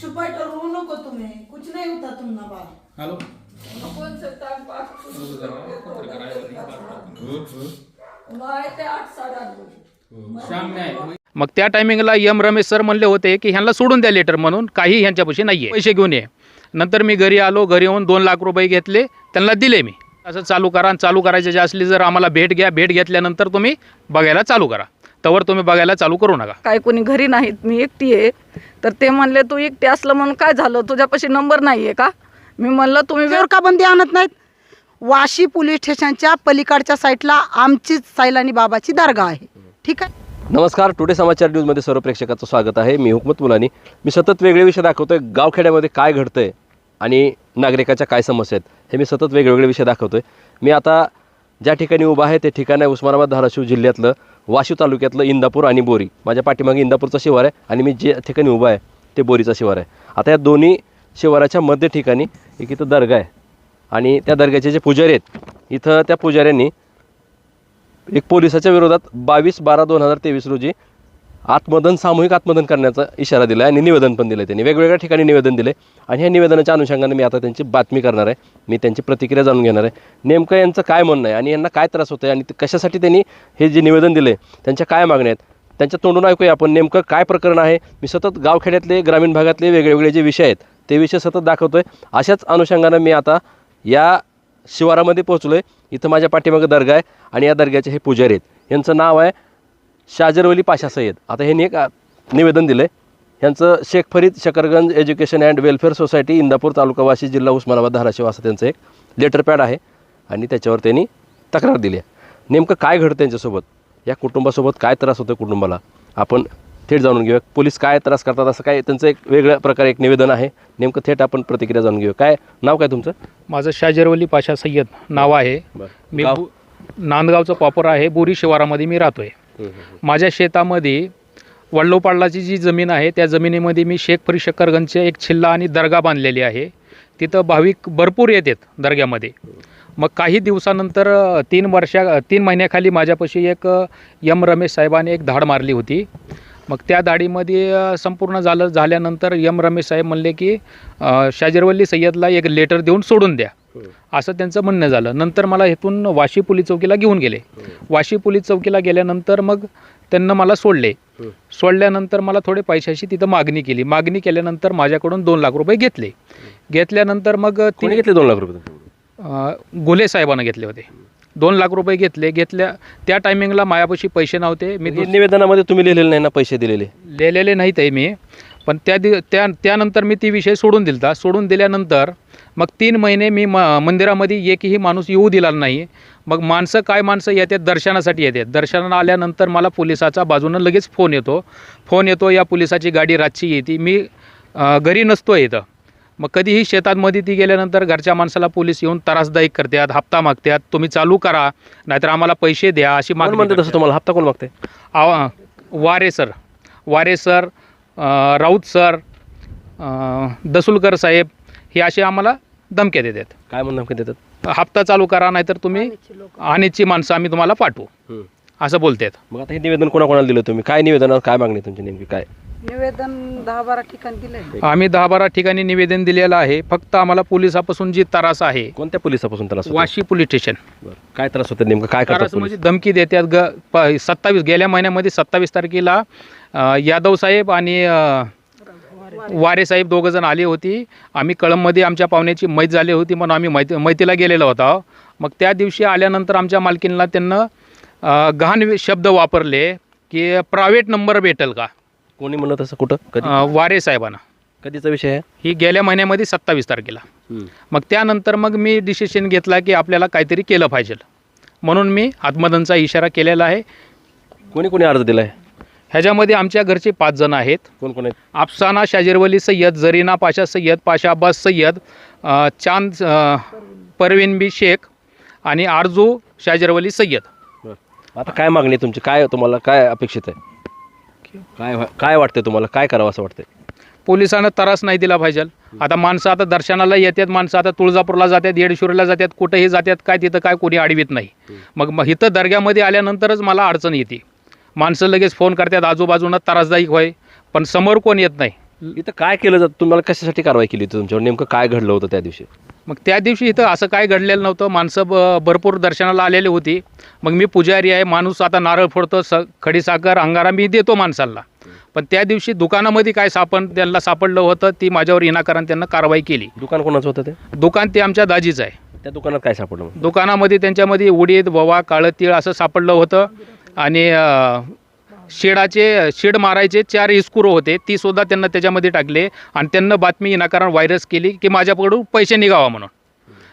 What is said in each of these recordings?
छुपाई रो नको तुम्हें कुछ नहीं होता तुम ना बाल हॅलो। आपण सत्ताक नाही ते आठ श्याम मग त्या टायमिंगला यम रमेश सर म्हणले होते की ह्यांना सोडून द्या लेटर म्हणून काही ह्यांच्यापाशी नाही आहे पैसे घेऊन ये. नंतर मी घरी आलो घरी येऊन दोन लाख रुपये घेतले त्यांना दिले मी. असं चालू करा आणि चालू करायचे जे असली जर आम्हाला भेट घ्या भेट घेतल्यानंतर तुम्ही बघायला चालू करा. तवर तुम्ही बघायला चालू करू नका. काय कोणी घरी नाहीत मी एकटी आहे. तर ते म्हणले तू एकटी असलं म्हणून काय झालं? तुझ्यापाशी नंबर नाही आहे का? मी म्हणलं तुम्ही वेळ का बंदी आणत नाहीत? वाशी पोलीस स्टेशनच्या पलीकडच्या साईडला आमचीच सायलानी बाबाची दर्गा आहे. ठीक आहे? नमस्कार टुडे समाचार न्यूजमध्ये सर्व प्रेक्षकाचं स्वागत आहे. मी हुकमत मुलानी. मी सतत वेगळे विषय दाखवतोय. गावखेड्यामध्ये काय घडतंय आणि नागरिकाच्या काय समस्या आहेत हे मी सतत वेगवेगळे विषय दाखवतोय. मी आता ज्या ठिकाणी उभा आहे ते ठिकाण आहे उस्मानाबाद धाराशिव जिल्ह्यातलं वाशिव तालुक्यातलं इंदापूर आणि बोरी. माझ्या पाठीमागे इंदापूरचा शिवार आहे आणि मी जे ठिकाणी उभा आहे ते बोरीचा शिवार आहे. आता या दोन्ही शिवाराच्या मध्य ठिकाणी एक इथं दर्गा आहे. आणि त्या दर्ग्याचे जे पुजारी आहेत इथं त्या पुजाऱ्यांनी एक पोलिसाच्या विरोधात बावीस बारा दोन हजार तेवीस रोजी आत्मदन सामूहिक आत्मदन करण्याचा इशारा दिला आहे आणि निवेदन पण दिलं त्यांनी. वेगवेगळ्या ठिकाणी निवेदन दिले आणि ह्या निवेदनाच्या अनुषंगाने मी आता त्यांची बातमी करणार आहे. मी त्यांची प्रतिक्रिया जाणून घेणार आहे. नेमकं यांचं काय म्हणणं आहे आणि यांना काय त्रास होतो आहे आणि ते कशासाठी त्यांनी हे जे निवेदन दिले त्यांच्या काय मागण्या आहेत? त्यांच्या तोंडून ऐकूया आपण नेमकं काय प्रकरण आहे. मी सतत गावखेड्यातले ग्रामीण भागातले वेगवेगळे जे विषय आहेत ते विषय सतत दाखवतो आहे अशाच अनुषंगानं मी आता या शिवारामध्ये पोहोचलो आहे इथं माझ्या पाठीमागं दर्गा आहे आणि या दर्ग्याचे हे पुजारी आहेत. यांचं नाव आहे शाजरवली पाशा सय्यद. आता ह्यांनी एक निवेदन दिलं आहे ह्यांचं Sheikh Farid Shakarganj education and welfare society Indapur taluka Washi जिल्हा उस्मानाबाद धाराशिव असं त्यांचं एक लेटर पॅड आहे. आणि त्याच्यावर त्यांनी तक्रार दिली आहे. नेमकं काय घडतं त्यांच्यासोबत? या कुटुंबासोबत काय त्रास होतो कुटुंबाला? आपण थेट जाणून घेऊया. पोलीस काय त्रास करतात असं काय त्यांचं एक वेगळ्या प्रकारे एक निवेदन आहे. नेमकं थेट आपण प्रतिक्रिया जाणून घेऊया. काय नाव काय तुमचं? माझं शाजरवली पाशा सय्यद नाव आहे. मी नांदगावचं पॉपर आहे. बोरी शिवारामध्ये मी राहतोय. माझ्या शेतामध्ये वडलोपाडलाची जी जमीन आहे त्या जमिनीमध्ये मी शेख फरी शकरगंजचे एक छिल्ला आणि दर्गा बांधलेली आहे. तिथं भाविक भरपूर येतात दर्ग्यामध्ये. मग काही दिवसानंतर तीन वर्षा तीन महिन्याखाली माझ्यापाशी एक यम रमेश साहेबाने एक धाड मारली होती. मग त्या धाडीमध्ये संपूर्ण झालं झाल्यानंतर यम रमेश साहेब म्हणले की अ, शाजरवल्ली सय्यदला एक लेटर देऊन सोडून द्या. असं त्यांचं म्हणणं झालं. नंतर मला इथून वाशी पोलीस चौकीला घेऊन गेले. वाशी पोलीस चौकीला गेल्यानंतर मग त्यांना मला सोडले. सोडल्यानंतर मला थोडे पैशाची तिथं मागणी केली. मागणी केल्यानंतर माझ्याकडून दोन लाख रुपये घेतले. घेतल्यानंतर मग कोणी ती घेतले दोन लाख रुपये गुले साहेबांना घेतले होते. दोन लाख रुपये घेतले. घेतल्या त्या टायमिंगला मायापाशी पैसे नव्हते. मी हे निवेदनामध्ये तुम्ही लिहिलेलं नाही ना पैसे दिलेले? लिहिलेले नाहीत आहे मी. पण त्या दि त्या त्यानंतर मी ती विषय सोडून दिलता. सोडून दिल्यानंतर मग तीन महिने मी म मंदिरामध्ये एकही माणूस येऊ दिला नाही. मग माणसं काय माणसं येतात दर्शनासाठी येतात. दर्शनाला आल्यानंतर मला पोलिसाचा बाजूनं लगेच फोन येतो. फोन येतो या पोलिसाची गाडी रातची येते. मी घरी नसतो इथं. मग कधीही शेतांमध्ये ती गेल्यानंतर घरच्या माणसाला पोलीस येऊन त्रासदायक करतात हप्ता मागतात. तुम्ही चालू करा नाहीतर आम्हाला पैसे द्या अशी मागणी म्हणते तसं. तुम्हाला? हप्ता कोण मागते आवा Ware sir. Ware sir Raut sir Dasulkar साहेब हे असे आम्हाला धमक्या देतात काय म्हणून धमकी देतात? हप्ता चालू करा नाहीतर तुम्ही आणीची माणसं आम्ही तुम्हाला पाठवू. हम्म. असं बोलतात. मग आता हे निवेदन कोणाकोणाला दिलं तुम्ही? काय निवेदन काय मागणी तुमची नेमकी? काय? निवेदन दहा बारा ठिकाणी दिले आम्ही दहा बारा ठिकाणी निवेदन दिलेलं आहे. फक्त आम्हाला पोलिसापासून जी त्रास आहे कोणत्या पोलिसापासून त्रास होतो? Washi police station. बरं. काय त्रास होतो नेमकं? काय करतात त्रास? म्हणजे धमकी देतात ग प सत्तावीस गेल्या महिन्यामध्ये सत्तावीस तारखेला अ, यादव साहेब आणि अ, वारे साहेब दोघं जण आली होती. आम्ही कळममध्ये आमच्या पाहुण्याची मैत झाली होती म्हणून आम्ही मैत मैतीला गेलेलो होतो. मग त्या दिवशी आल्यानंतर आमच्या मालकीनला त्यांना गहाण शब्द वापरले की प्रायव्हेट नंबर भेटेल का? कोणी म्हणत असं कुठं? कधी? वारे साहेबांना. कधीचा विषय आहे? ही गेल्या महिन्यामध्ये सत्तावीस तारखेला. मग त्यानंतर मग मी डिसिशन घेतला की आपल्याला काहीतरी केलं पाहिजे. म्हणून मी आत्मदनचा इशारा केलेला आहे. कोणी कोणी अर्ज दिलाय? ह्याच्यामध्ये आमच्या घरचे पाच जण आहेत. कोण कोण आहेत? अफसाना शाजिरवली सय्यद जरीना पाशा सय्यद पाशा अब्बास सय्यद अ, चांद अ, परवीन बी शेख आणि आरजू शाजिरवली सय्यद. बरं. आता काय मागणी आहे तुमची? काय तुम्हाला काय अपेक्षित आहे? काय व्हा- काय वाटतंय तुम्हाला? काय करावं असं वाटतंय? पोलिसांना त्रास नाही दिला पाहिजे. आता माणसं आता दर्शनाला येतात माणसं आता तुळजापूरला जातात येडेश्वरीला जातात कुठेही जातात काय तिथं काय कोणी अडवीत नाही. मग मग इथं दर्ग्यामध्ये आल्यानंतरच मला अडचण येते. माणसं लगेच फोन करतात आजूबाजूनं त्रासदायक होय पण समोर कोण येत नाही. इथं काय केलं जातं? तुम्हाला कशासाठी कारवाई केली होती तुमच्यावर? नेमकं काय घडलं होतं त्या दिवशी? मग त्या दिवशी इथं असं काय घडलेलं नव्हतं. माणसं ब भरपूर दर्शनाला आलेली होती. मग मी पुजारी आहे माणूस आता नारळ फोडतो स खडीसाखर अंगारा मी देतो माणसाला. पण त्या दिवशी दुकानामध्ये काय सापड त्यांना सापडलं होतं ती माझ्यावर इनाकारण त्यांना कारवाई केली. दुकान कोणाचं होतं ते? दुकान ते आमच्या दाजीचं आहे. त्या दुकानात काय सापडलं? दुकानामध्ये त्यांच्यामध्ये उडीद ववा काळं तीळ असं सापडलं होतं. आणि शेडाचे शेड मारायचे चार इस्कुरो होते ती सुद्धा त्यांना त्याच्यामध्ये टाकले आणि त्यांना बातमी विनाकारण व्हायरस केली की माझ्याकडून पैसे निघावा म्हणून.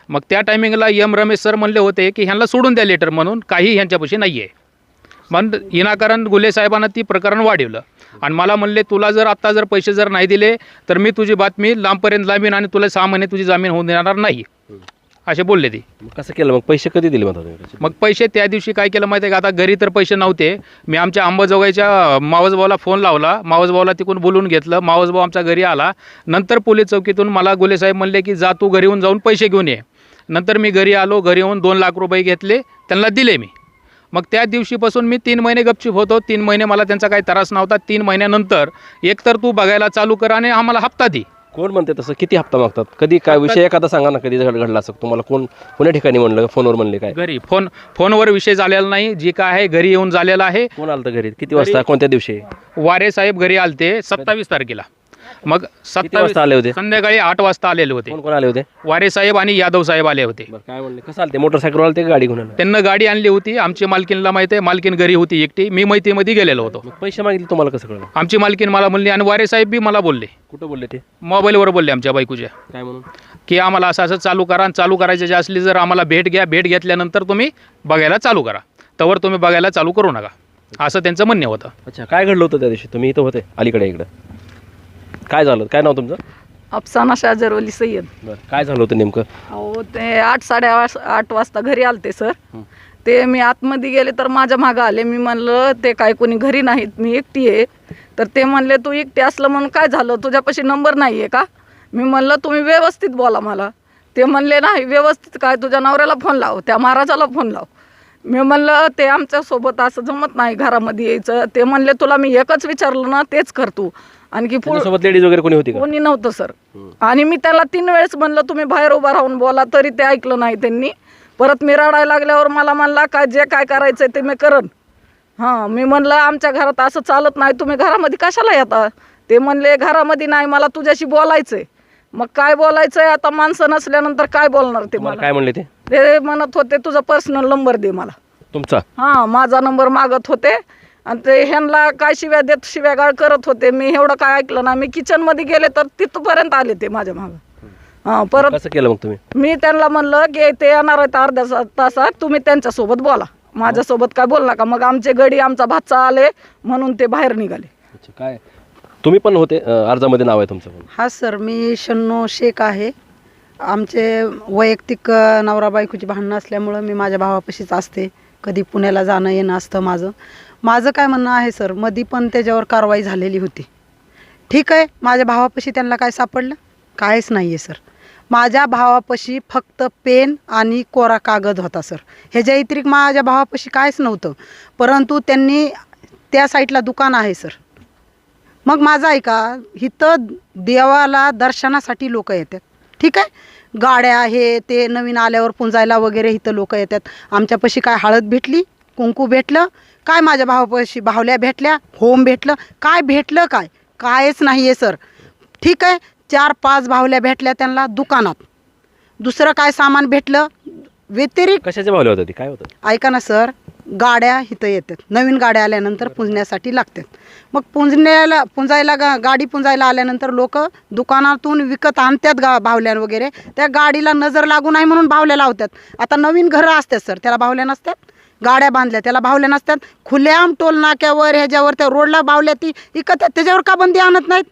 मग त्या टायमिंगला एम रमेश सर म्हणले होते की ह्यांना सोडून द्या लेटर म्हणून काही ह्यांच्यापाशी नाही आहे मग विनाकारण गुले साहेबांना ती प्रकरण वाढवलं. आणि मला म्हणले तुला जर आत्ता जर पैसे जर नाही दिले तर मी तुझी बातमी लांबपर्यंत लांबीन आणि तुला सहा महिने तुझी जामीन होऊन देणार नाही. असे बोलले ती. मग कसं केलं? मग पैसे कधी दिले म्हणता तुम्ही मग पैसे त्या दिवशी काय केलं माहिती आहे का? आता घरी तर पैसे नव्हते. मी आमच्या अंबाजोगाईच्या मावसभाऊला फोन लावला. मावसभाऊला तिकडून बोलून घेतलं. मावसभाऊ आमच्या घरी आला. नंतर पोलीस चौकीतून मला गुलेसाहेब म्हणले की जा तू घरी येऊन जाऊन पैसे घेऊन ये. नंतर मी घरी आलो. घरी येऊन दोन लाख रुपये घेतले. त्यांना दिले मी. मग त्या दिवशीपासून मी तीन महिने गपचूप होतो. तीन महिने मला त्यांचा काही त्रास नव्हता. तीन महिन्यानंतर एक तर तू बघायला चालू कर आणि आम्हाला हप्ता दे. कोण म्हणते तसं? किती हप्ता मागतात? कधी काय विषय एखादा सांगा ना कधी घड- घडला असं. तुम्हाला कोण कोण्या ठिकाणी म्हणलं? फोनवर म्हणले काय? घरी. फोन फोनवर विषय झालेला नाही. जी काय आहे घरी येऊन झालेला आहे. कोण आलं होतं घरी? किती वाजता? कोणत्या दिवशी? वारे साहेब घरी आलते सत्तावीस तारखेला. मग किती सत्तावीस वाजता आले होते? संध्याकाळी आठ वाजता आलेले होते. कोण कोण आले होते? वारे साहेब आणि यादव साहेब आले होते. बरं काय म्हणले कसं आलते मोटरसायकल आलते का गाडी घेऊन? आले त्यांना गाडी आणली होती. आमची मालकीनला माहिती आहे. मालकीन घरी होती एकटी. मी मैत्रीमध्ये गेलेलो होतो. मग पैसे मागितले तुम्हाला कसं कळलं? आमची मालकीन मला म्हणली आणि वारे साहेब बी मला बोलले. कुठं बोलले ते? मोबाईलवर बोलले आमच्या बायकोच्या. काय म्हणून? की आम्हाला असं असं चालू करा आणि चालू करायचे जे असली जर आम्हाला भेट घ्या भेट घेतल्यानंतर तुम्ही बघायला चालू करा. तवर तुम्ही बघायला चालू करू नका. असं त्यांचं म्हणणं होतं. अच्छा काय घडलं होतं त्या दिवशी? तुम्ही इथं होते अलीकडे इकडं. काय झालं? काय नाव तुमचं? अफसाना शाजरवली सय्यद. बरं काय झालं होतं नेमकं? अहो ते आठ साडे आठ वाजता घरी आलते सर. ते मी आतमध्ये गेले तर माझ्या मागं आले. मी म्हणलं ते काय कोणी घरी नाहीत मी एकटी आहे. तर ते म्हणले तू एकटी असलं म्हणून काय झालं? तुझ्यापाशी नंबर नाही आहे का? मी म्हणलं तुम्ही व्यवस्थित बोला मला. ते म्हणले नाही व्यवस्थित काय? तुझ्या नवऱ्याला फोन लाव त्या महाराजाला फोन लाव. मी म्हणलं ते आमच्यासोबत असं जमत नाही घरामध्ये यायचं. ते म्हणले तुला मी एकच विचारलं ना तेच कर तू. आणखी पुढं लेडीज वगैरे कोणी होती का? कोणी नव्हतं सर आणि मी त्याला तीन वेळेस म्हणलं तुम्ही बाहेर उभा राहून बोला तरी ते ऐकलं नाही त्यांनी. परत मी रडायला लागल्यावर मला म्हणला काय जे काय करायचंय ते मी करन हां मी म्हणलं आमच्या घरात असं चालत नाही. तुम्ही घरामध्ये कशाला येता? ते म्हणले घरामध्ये नाही मला तुझ्याशी बोलायचंय. मग काय बोलायचंय? आता माणसं नसल्यानंतर काय बोलणार ते तुम्हाला मला? काय म्हणले ते? ते म्हणत होते तुझा पर्सनल नंबर दे मला. तुमचा? हां माझा नंबर मागत होते. आणि ते ह्यांना काय शिव्या देत शिव्यागाळ करत होते. मी एवढं काय ऐकलं ना मी किचनमध्ये गेले तर तिथपर्यंत आले ते माझ्या मागं. हां परत कसं केलं मग तुम्ही? मी त्यांना म्हणलं की ते येणार आहेत अर्ध्या सा- तासात. तुम्ही त्यांच्यासोबत बोला. माझ्यासोबत काय बोल नका मग आमचे गडी आमचा भाचा आले म्हणून ते बाहेर निघाले. अच्छा काय? तुम्ही पण होते अं, अर्जामध्ये नाव आहे तुमचं पण. हा सर मी शन्नो शेख आहे. आमचे वैयक्तिक अ, नवरा बायकोची भांडणं असल्यामुळं मी माझ्या भावापाशीच असते. कधी पुण्याला जाणं येणं असतं माझं. माझं काय म्हणणं आहे सर? मधी पण त्याच्यावर कारवाई झालेली होती. ठीक आहे माझ्या भावापाशी त्यांना काय सापडलं? काहीच नाही आहे सर. माझ्या भावापाशी फक्त पेन आणि कोरा कागद होता सर. ह्याच्या व्यतिरिक्त माझ्या भावापाशी कायच नव्हतं. परंतु त्यांनी त्या साईडला दुकान आहे सर. मग माझं ऐका इथं देवाला दर्शनासाठी लोक येतात. ठीक आहे? गाड्या हे ते नवीन आल्यावर पुंजायला वगैरे इथं लोक येतात. आमच्यापाशी काय हळद भेटली? कुंकू भेटलं? काय माझ्या भावापाशी बाहुल्या भेटल्या? होम भेटलं. काय भेटलं काय? कायच नाही आहे सर. ठीक आहे चार पाच बाहुल्या भेटल्या त्यांना दुकानात. दुसरं काय सामान भेटलं? व्यतिरिक्त कशाच्या भावल्या होत्या ती? काय होतं? ऐका ना सर. गाड्या इथं येतात. नवीन गाड्या आल्यानंतर पुंजण्यासाठी लागतात. मग पुंजण्याला पुंजायला गा गाडी पुंजायला आल्यानंतर लोक दुकानातून विकत आणतात गा बावल्या वगैरे. त्या गाडीला नजर लागू नाही म्हणून बावल्या लावतात. आता नवीन घरं असतात सर. त्याला बावल्या नसतात? गाड्या बांधल्या त्याला बावल्या नसतात खुल्याम टोल नाक्यावर ह्याच्यावर त्या रोडला बावल्या ती इकत त्याच्यावर का बंदी आणत नाहीत?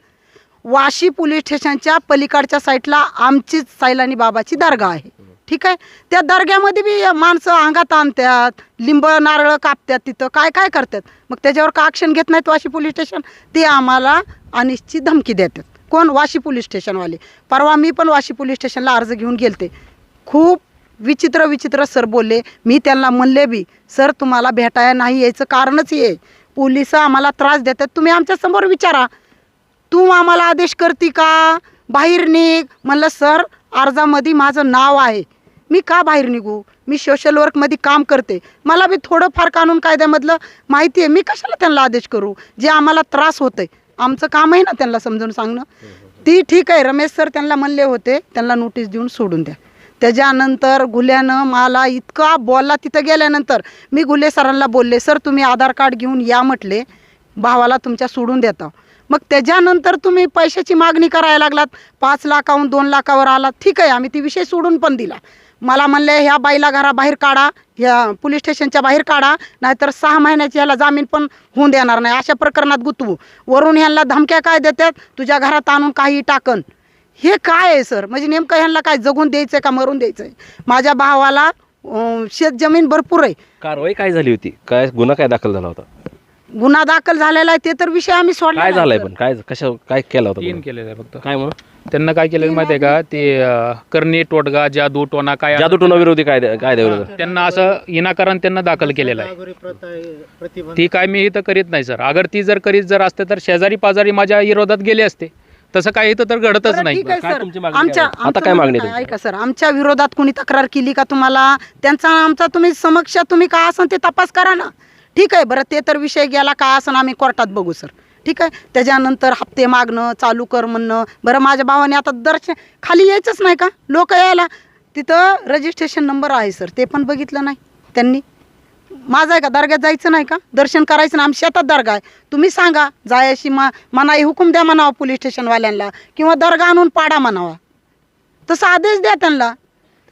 वाशी पोलीस स्टेशनच्या पलीकडच्या साईडला आमचीच सायलानी बाबाची दर्गा आहे. ठीक आहे? त्या दर्ग्यामध्ये बी माणसं अंगात आणतात लिंब नारळ कापतात तिथं. काय काय करतात? मग त्याच्यावर का ॲक्शन घेत नाहीत वाशी पोलीस स्टेशन? ते आम्हाला अनिशची धमकी देतात. कोण? वाशी पोलीस स्टेशनवाले. परवा मी पण वाशी पोलीस स्टेशनला अर्ज घेऊन गेलते. खूप विचित्र विचित्र सर बोलले मी त्यांना म्हणले बी सर तुम्हाला भेटायला नाही यायचं कारणच हे. पोलीस आम्हाला त्रास देतात. तुम्ही आमच्यासमोर विचारा. तू आम्हाला आदेश करती का? बाहेर निघ. म्हणलं सर अर्जामध्ये माझं नाव आहे. मी का बाहेर निघू? मी सोशल वर्कमध्ये काम करते. मला बी थोडंफार कानून कायद्यामधलं माहिती आहे. मी कशाला त्यांना आदेश करू? जे आम्हाला त्रास होतंय. आमचं काम आहे ना त्यांना समजून सांगणं. ती ठीक आहे रमेश सर त्यांना म्हणले होते. त्यांना नोटीस देऊन सोडून द्या. त्याच्यानंतर गुल्यानं मला इतका बोलला तिथं गेल्यानंतर मी गुल्हे सरांना बोलले सर तुम्ही आधार कार्ड घेऊन या म्हटले भावाला तुमच्या सोडून देता. मग त्याच्यानंतर तुम्ही पैशाची मागणी करायला लागलात पाच लाखाहून दोन लाखावर आला ठीक आहे आम्ही ती विषय सोडून पण दिला. मला म्हणले ह्या बाईला घराबाहेर काढा ह्या पोलीस स्टेशनच्या बाहेर काढा नाहीतर सहा महिन्याची ह्याला जामीन पण होऊन देणार नाही अशा प्रकरणात गुतवू. वरून ह्यांना धमक्या काय देतात? तुझ्या घरात आणून काही टाकन. हे काय आहे सर? म्हणजे नेमकं ह्यांना काय जगून द्यायचं आहे का मरून द्यायचं आहे माझ्या भावाला अं, शेत जमीन भरपूर आहे. कारवाई काय झाली होती? काय गुन्हा काय दाखल झाला होता? गुन्हा दाखल झालेला आहे ते तर विषय आम्ही सोडला काय झालंय. पण? काय कशा काय केला होता तीन गुन्हा? केलेलं आहे फक्त. काय म्हणून त्यांना काय केलेलं माहिती आहे का? ते अं, करणी टोटगा जादू टोना काय जादू टोना विरोधी कायद्या कायद्याविरोधात त्यांना असं विनाकारण त्यांना दाखल केलेलं आहे. ती काय मी इथं करीत नाही सर. अगर ती जर करीत जर असते तर शेजारी पाजारी माझ्या विरोधात गेले असते. तसं काय इथं तर घडतच बरं, नाही. ठीक आहे काय सर. तुमची मागणी आमच्या आहे? आता आमचं काय मागणी म्हणणं आहे आहे, ऐका सर. आमच्या विरोधात कोणी तक्रार केली का तुम्हाला? त्यांचा आमचा तुम्ही समक्ष तुम्ही काय असन ते तपास करा ना. ठीक आहे बरं ते तर विषय गेला काय असं आम्ही कोर्टात बघू सर. ठीक आहे? त्याच्यानंतर हप्ते मागणं चालू कर म्हणणं. बरं माझ्या भावाने आता दर्शन खाली यायचंच नाही का? लोक यायला. तिथं रजिस्ट्रेशन नंबर आहे सर. ते पण बघितलं नाही त्यांनी. माझं आहे का दर्ग्यात जायचं नाही का? दर्शन करायचं ना आम्ही शेतात दर्गा आहे. तुम्ही सांगा जायशी मा मनाई हुकूम द्या म्हणावं पोलीस स्टेशनवाल्यांना किंवा दर्गा आणून पाडा म्हणावा. तसा आदेश द्या त्यांना.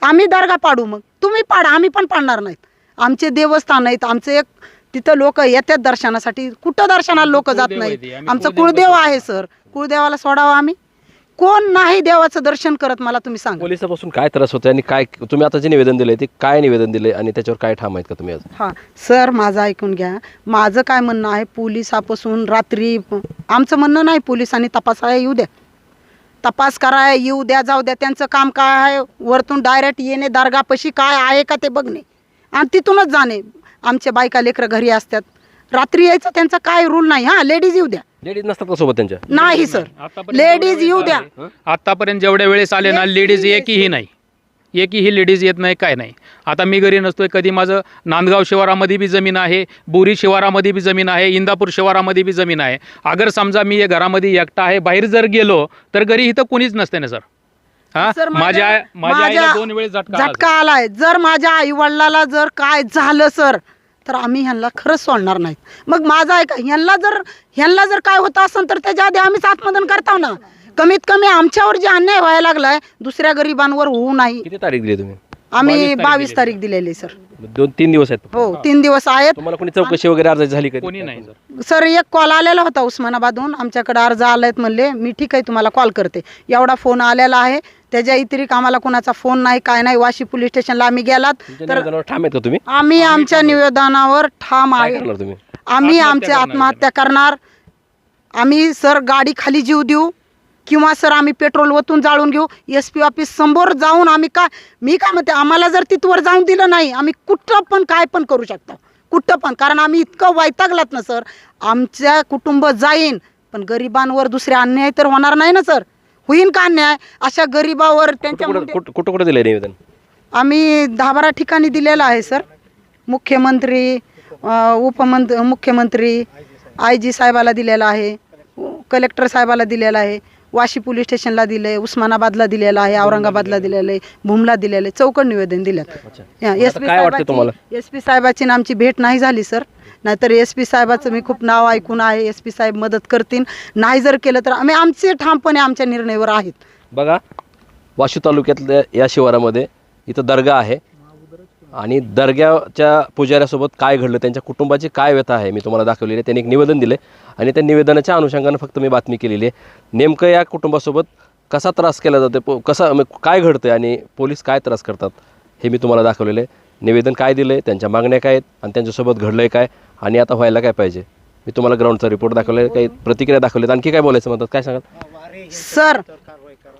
आम्ही दर्गा पाडू मग. तुम्ही पाडा आम्ही पण पाडणार नाहीत. आमचे देवस्थान आहेत. आमचे एक तिथं लोक येतात दर्शनासाठी. कुठं दर्शनाला लोक जात. नाहीत? आमचं कुळदेव. आहे सर. कुळदेवाला सोडावं आम्ही? कोण नाही देवाचं दर्शन करत मला तुम्ही सांगा. पोलिसापासून काय त्रास होतो आणि काय तुम्ही आता जे निवेदन दिलंय ते काय निवेदन दिले आणि त्याच्यावर काय ठाम आहेत का तुम्ही आज? हां सर माझं ऐकून घ्या. माझं काय म्हणणं आहे पोलिसापासून रात्री आमचं म्हणणं नाही पोलिसांनी तपासायला येऊ द्या. तपास कराय येऊ द्या जाऊ द्या. त्यांचं काम काय आहे? वरतून डायरेक्ट येणे दर्गापाशी काय आहे का ते बघणे. आणि तिथूनच जाणे. आमच्या बायका लेकरं घरी असतात. रात्री यायचं त्यांचा काय रूल नाही हां? लेडीज येऊ द्या. लेडीज नसतात का सोबत त्यांच्या? नाही सर आतापर्यंत लेडीज येऊ द्या. आतापर्यंत जेवढ्या वेळेस आले ना एक लेडीज ही एकही नाही. एकही लेडीज येत नाही काय नाही. आता मी घरी नसतोय कधी माझं नांदगाव शिवारामध्ये बी जमीन आहे बोरी शिवारामध्ये बी जमीन आहे इंदापूर शिवारामध्ये बी जमीन आहे. अगर समजा मी या घरामध्ये एकटा आहे बाहेर जर गेलो तर घरी इथं कोणीच नसते ना सर हा? सर, माझ्या माझ्या आईला दोन वेळेस झटका आला. झटका आलाय. जर माझ्या आई वडिलाला जर काय झालं सर तर आम्ही ह्यांना खरंच सोडणार नाहीत. मग माझं आहे का ह्यांना जर ह्यांना जर काय होतं असेल तर त्याच्या आधी आम्हीच आत्मदन करताव ना. कमीत कमी आमच्यावर जे अन्याय व्हायला लागलाय दुसऱ्या गरिबांवर होऊ नाही. किती तारीख दिली तुम्ही? आम्ही 22 तारीख बावीस दिलेली. तारीख दिलेली सर. दोन तीन दिवस आहेत हो तीन दिवस आहेत. तुम्हाला कोणी चौकशी वगैरे अर्ज झाली कोणी नाही सर. सर एक कॉल आलेला होता उस्मानाबादहून. आमच्याकडे अर्ज आलायत म्हणले मी ठीक आहे तुम्हाला कॉल करते. एवढा फोन आलेला आहे. त्याच्या व्यतिरिक्त आम्हाला कोणाचा फोन नाही काय नाही. वाशी पोलीस स्टेशनला आम्ही गेलात. तर ठाम आहेत का तुम्ही? आम्ही आमच्या निवेदनावर ठाम काय आहे. करणार तुम्ही? आम्ही आत्महत्या आमची करणार आत्महत्या करणार. आम्ही सर गाडी खाली जीव देऊ. किंवा सर आम्ही पेट्रोल ओतून जाळून घेऊ एस पी ऑफिस समोर जाऊन आम्ही काय मी काय म्हणते आम्हाला जर तिथवर जाऊन दिलं नाही आम्ही कुठं पण काय पण करू शकतो. कुठं पण कारण आम्ही इतकं वैतागलात ना सर. आमच्या कुटुंब जाईन पण गरिबांवर दुसरे अन्याय तर होणार नाही ना सर. होईन का अन्याय? अशा गरिबावर त्यांच्या कुठं कुठं कुठं कुठं दिलंय निवेदन? आम्ही दहा बारा ठिकाणी दिलेलं आहे सर. मुख्यमंत्री अ, उपमंत मुख्यमंत्री आय जी साहेबाला दिलेलं आहे कलेक्टर साहेबाला दिलेलं आहे. वाशी पोलीस स्टेशनला दिलं उस्मानाबादला दिलेलं आहे औरंगाबादला दिलेलं आहे. भूमला दिलेलं आहे चौकट निवेदन दिलं एस पी काय वाटतं तुम्हाला? साहेबाची एस पी साहेबाची ना आमची भेट नाही झाली सर. नाहीतर एस पी साहेबाचं मी खूप नाव ऐकून आहे एस पी साहेब मदत करतील. नाही जर केलं तर आम्ही आमचे ठामपणे आमच्या निर्णयावर आहेत. बघा वाशी तालुक्यातल्या या शिवारामध्ये इथं दर्गा आहे. आणि दर्ग्याच्या पुजाऱ्यासोबत काय घडलं त्यांच्या कुटुंबाची काय व्यथा आहे मी तुम्हाला दाखवलेली आहे. त्यांनी एक निवेदन दिले आणि त्या निवेदनाच्या अनुषंगानं फक्त मी बातमी केलेली आहे. नेमकं या कुटुंबासोबत कसा त्रास केला जातो पो- कसा काय घडतं आणि पोलीस काय त्रास करतात हे मी तुम्हाला दाखवलेलं आहे. निवेदन काय दिलं आहे त्यांच्या मागण्या काय आहेत आणि त्यांच्यासोबत घडलं आहे काय आणि आता व्हायला काय पाहिजे मी तुम्हाला ग्राउंडचा रिपोर्ट दाखवला आहे. काही प्रतिक्रिया दाखवल्यात आणखी काय बोलायचं म्हणतात काय सांगाल? सर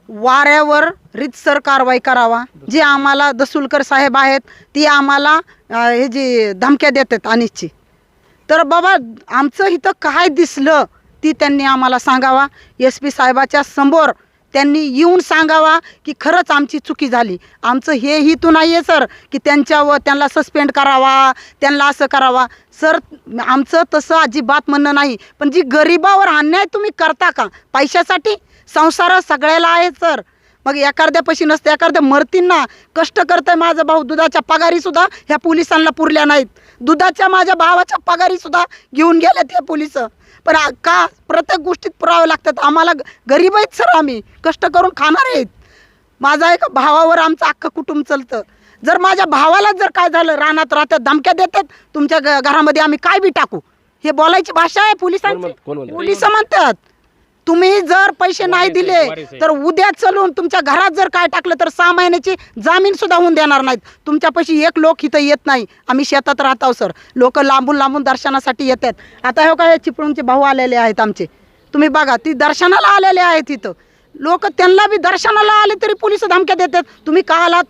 वाऱ्यावर रितसर कारवाई करावा. जे आम्हाला दसुलकर साहेब आहेत ती आम्हाला अं, हे जी धमक्या देतात अनिसची तर बाबा आमचं इथं काय दिसलं ती त्यांनी आम्हाला सांगावा. एस पी साहेबाच्या समोर त्यांनी येऊन सांगावा की खरंच आमची चुकी झाली. आमचं हे हितू नाही आहे सर की त्यांच्यावर त्यांना सस्पेंड करावा त्यांना असं करावा. सर आमचं तसं अजिबात म्हणणं नाही. पण जी गरिबावर अन्याय तुम्ही करता का? पैशासाठी? संसार सगळ्याला आहे सर. मग एखाद्यापाशी नसते एखाद्या मरतींना कष्ट करतंय माझा भाऊ दुधाच्या पगारीसुद्धा ह्या पोलिसांना पुरल्या नाहीत. दुधाच्या माझ्या भावाच्या पगारीसुद्धा घेऊन गेल्यात हे पोलीस. पण का प्रत्येक गोष्टीत पुरावे लागतात? आम्हाला गरीब आहेत सर आम्ही. कष्ट करून खाणार आहेत. माझा एका भावावर आमचं अख्खं कुटुंब चालतं. जर माझ्या भावाला जर काय झालं रानात राहतात धमक्या देतात तुमच्या घरामध्ये आम्ही काय बी टाकू? हे बोलायची भाषा आहे पोलिसांची? पोलीस म्हणतात. तुम्ही जर पैसे नाही दिले तर उद्या चलून तुमच्या घरात जर काय टाकलं तर सहा महिन्याची जामीन सुद्धा होऊन देणार नाहीत. तुमच्यापाशी एक लोक इथं येत नाही. आम्ही शेतात राहत आहोत सर. लोक लांबून लांबून दर्शनासाठी येतात. आता हे काय चिपळूणचे भाऊ आलेले आहेत आमचे. तुम्ही बघा ती दर्शनाला आलेले आहेत इथं. लोक त्यांना बी दर्शनाला आले तरी पोलीस धमक्या देतात. तुम्ही का आलात?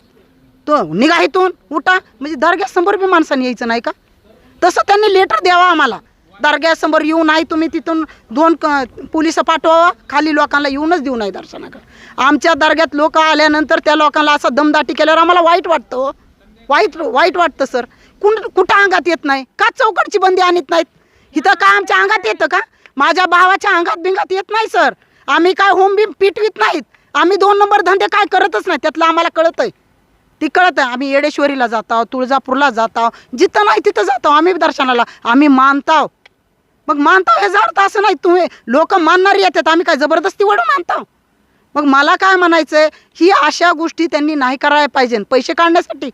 तो निघा इथून उठा. म्हणजे दर्ग्यासमोर बी माणसाने यायचं नाही का? तसं त्यांनी लेटर द्यावा आम्हाला. दर्ग्यासमोर येऊ नाही तुम्ही तिथून दोन क पोलीस पाठवावा. खाली लोकांना येऊनच देऊ नाही दर्शनाकडे. आमच्या दर्ग्यात लोक आल्यानंतर त्या लोकांना असं दमदाटी केल्यावर आम्हाला वाईट वाटतं हो. वाईट वाईट वाटतं सर. कुण कुठं अंगात येत नाही? का चौकटची बंदी आणत नाहीत? इथं का आमच्या अंगात येतं का? माझ्या भावाच्या अंगात बिंगात येत नाही सर. आम्ही काय होम बिम पिटवीत नाहीत. आम्ही दोन नंबर धंदे काय करतच नाही त्यातलं आम्हाला कळत आहे ती कळत आहे आम्ही येडेश्वरीला जातो तुळजापूरला जात आहोत जिथं नाही तिथं जातो आम्ही दर्शनाला. आम्ही मानताव मग मानताव हे अर्थ असं नाही. तुम्ही लोक मानणारी येतात. आम्ही काय जबरदस्ती वडून मानताव मग मला काय म्हणायचं आहे ही अशा गोष्टी त्यांनी नाही करायला पाहिजे. पैसे काढण्यासाठी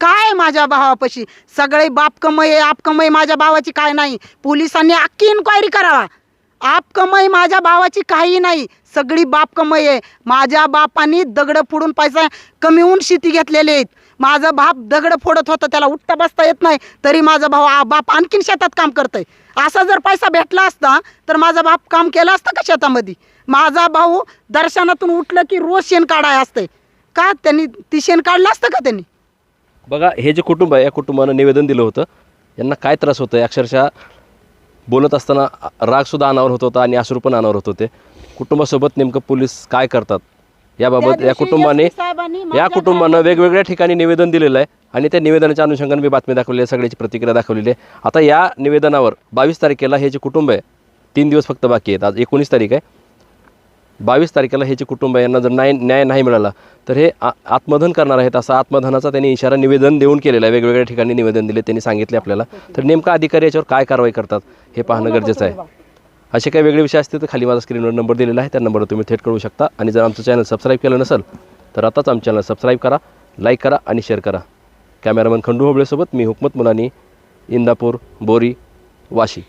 काय माझ्या भावापाशी? सगळे बाप कमय आप कमय माझ्या भावाची काय नाही. पोलिसांनी अख्खी इन्क्वायरी करावा. आप कमय माझ्या भावाची काही नाही. सगळी बाप कमय आहे. माझ्या बापाने दगड फोडून पैसा कमी होऊन शेती घेतलेले आहेत. माझा बाप दगड फोडत होता त्याला उठता बसता येत नाही तरी माझा भाऊ आ- बाप आणखीन शेतात काम करतंय. असा जर पैसा भेटला असता तर माझा बाप काम केलं असतं का शेतामध्ये? माझा भाऊ दर्शनातून उठलं की रोज शेण काढाय असते का त्यांनी ती शेण काढलं असतं का त्यांनी? बघा हे जे कुटुंब आहे या कुटुंबानं निवेदन दिलं होतं. यांना काय त्रास होतं आहे अक्षरशः बोलत असताना रागसुद्धा अनावर होत होता आणि अश्रू पण अनावर होत होते. कुटुंबासोबत नेमकं पोलीस काय करतात? याबाबत या कुटुंबाने या कुटुंबानं वेगवेगळ्या ठिकाणी निवेदन दिलेलं आहे आणि त्या निवेदनाच्या अनुषंगाने मी बातमी दाखवली आहे सगळ्याची प्रतिक्रिया दाखवलेली आहे. आता या निवेदनावर बावीस तारखेला हे जे कुटुंब आहे तीन दिवस फक्त बाकी आहेत. आज एकोणीस तारीख आहे. बावीस तारखेला हे जे कुटुंब आहे यांना जर न्याय न्याय नाही मिळाला तर हे आत्मधन करणार आहेत असा आत्मधनाचा त्यांनी इशारा निवेदन देऊन केलेला आहे. वेगवेगळ्या ठिकाणी निवेदन दिले त्यांनी सांगितले आपल्याला. तर नेमका अधिकारी याच्यावर काय कारवाई करतात हे पाहणं गरजेचं आहे. असे काही वेगळे विषय असतील तर खाली माझा स्क्रीनवर नंबर दिलेला आहे. त्या नंबरवर तुम्ही थेट कळू शकता. आणि जर आमचं चॅनल सबस्क्राईब केलं नसेल तर आताच आमचं चॅनल सबस्क्राईब करा लाईक करा आणि शेअर करा. कॅमेरामन खंडू होबळेसोबत मी हुकमत मुलानी इंदापूर बोरी वाशी.